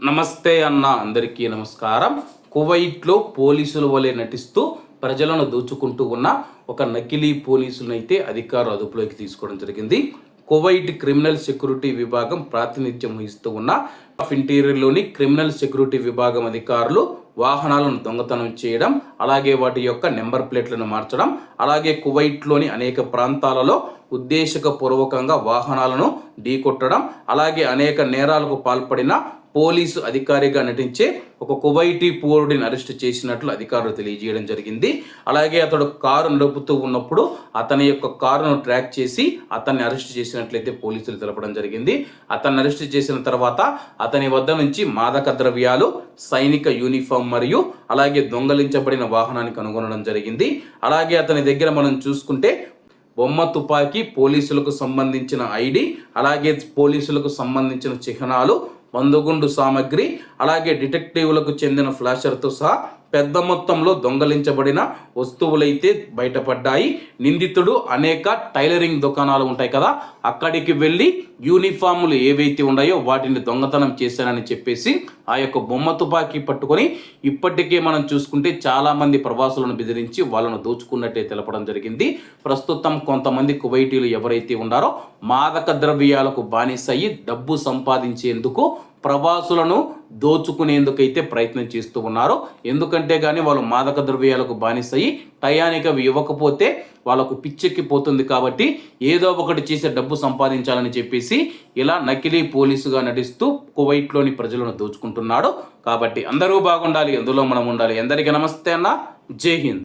నమస్తే అన్న అందరికీ నమస్కారం. కువైట్లో పోలీసుల వలె నటిస్తూ ప్రజలను దోచుకుంటూ ఉన్న ఒక నకిలీ పోలీసులను అయితే అధికారులు అదుపులోకి తీసుకోవడం జరిగింది. కువైట్ క్రిమినల్ సెక్యూరిటీ విభాగం ప్రాతినిధ్యం వహిస్తూ ఉన్న ఆఫ్ ఇంటీరియర్లోని క్రిమినల్ సెక్యూరిటీ విభాగం అధికారులు వాహనాలను దొంగతనం చేయడం అలాగే వాటి యొక్క నెంబర్ ప్లేట్లను మార్చడం అలాగే కువైట్లోని అనేక ప్రాంతాలలో ఉద్దేశకపూర్వకంగా వాహనాలను ఢీకొట్టడం అలాగే అనేక నేరాలకు పాల్పడిన పోలీసు అధికారిగా నటించే ఒక కువైటీ పౌరుడిని అరెస్ట్ చేసినట్లు అధికారులు తెలియజేయడం జరిగింది. అలాగే అతడు కారు నడుపుతూ ఉన్నప్పుడు అతని యొక్క కారును ట్రాక్ చేసి అతన్ని అరెస్ట్ చేసినట్లయితే పోలీసులు తెలపడం జరిగింది. అతన్ని అరెస్ట్ చేసిన తర్వాత అతని వద్ద నుంచి మాదక ద్రవ్యాలు సైనిక యూనిఫామ్ మరియు అలాగే దొంగలించబడిన వాహనాన్ని కనుగొనడం జరిగింది. అలాగే అతని దగ్గర మనం చూసుకుంటే బొమ్మ తుపాకీ పోలీసులకు సంబంధించిన ఐడి అలాగే పోలీసులకు సంబంధించిన చిహ్నాలు మందుగుండు సామగ్రి అలాగే డిటెక్టివ్లకు చెందిన ఫ్లాషర్తో సహా పెద్ద మొత్తంలో దొంగలించబడిన వస్తువులైతే బయటపడ్డాయి. నిందితుడు అనేక టైలరింగ్ దుకాణాలు ఉంటాయి కదా అక్కడికి వెళ్ళి యూనిఫామ్లు ఏవైతే ఉన్నాయో వాటిని దొంగతనం చేశానని చెప్పేసి ఆ యొక్క బొమ్మ తుపాకీ పట్టుకొని ఇప్పటికే మనం చూసుకుంటే చాలామంది ప్రవాసులను బెదిరించి వాళ్ళను దోచుకున్నట్టే తెలపడం జరిగింది. ప్రస్తుతం కొంతమంది కువైటీలు ఎవరైతే ఉన్నారో మాదక ద్రవ్యాలకు బానిసయ్యి డబ్బు సంపాదించేందుకు ప్రవాసులను దోచుకునేందుకైతే ప్రయత్నం చేస్తూ ఉన్నారు. ఎందుకంటే కానీ వాళ్ళు మాదక ద్రవ్యాలకు బానిసయ్యి టయానికి అవి ఇవ్వకపోతే వాళ్ళకు పిచ్చెక్కిపోతుంది కాబట్టి ఏదో ఒకటి చేసే డబ్బు సంపాదించాలని చెప్పేసి ఇలా నకిలీ పోలీసుగా నటిస్తూ కువైట్లోని ప్రజలను దోచుకుంటున్నాడు. కాబట్టి అందరూ బాగుండాలి ఎందులో మనం ఉండాలి. ఎందరికీ నమస్తే అన్న. జై హింద్.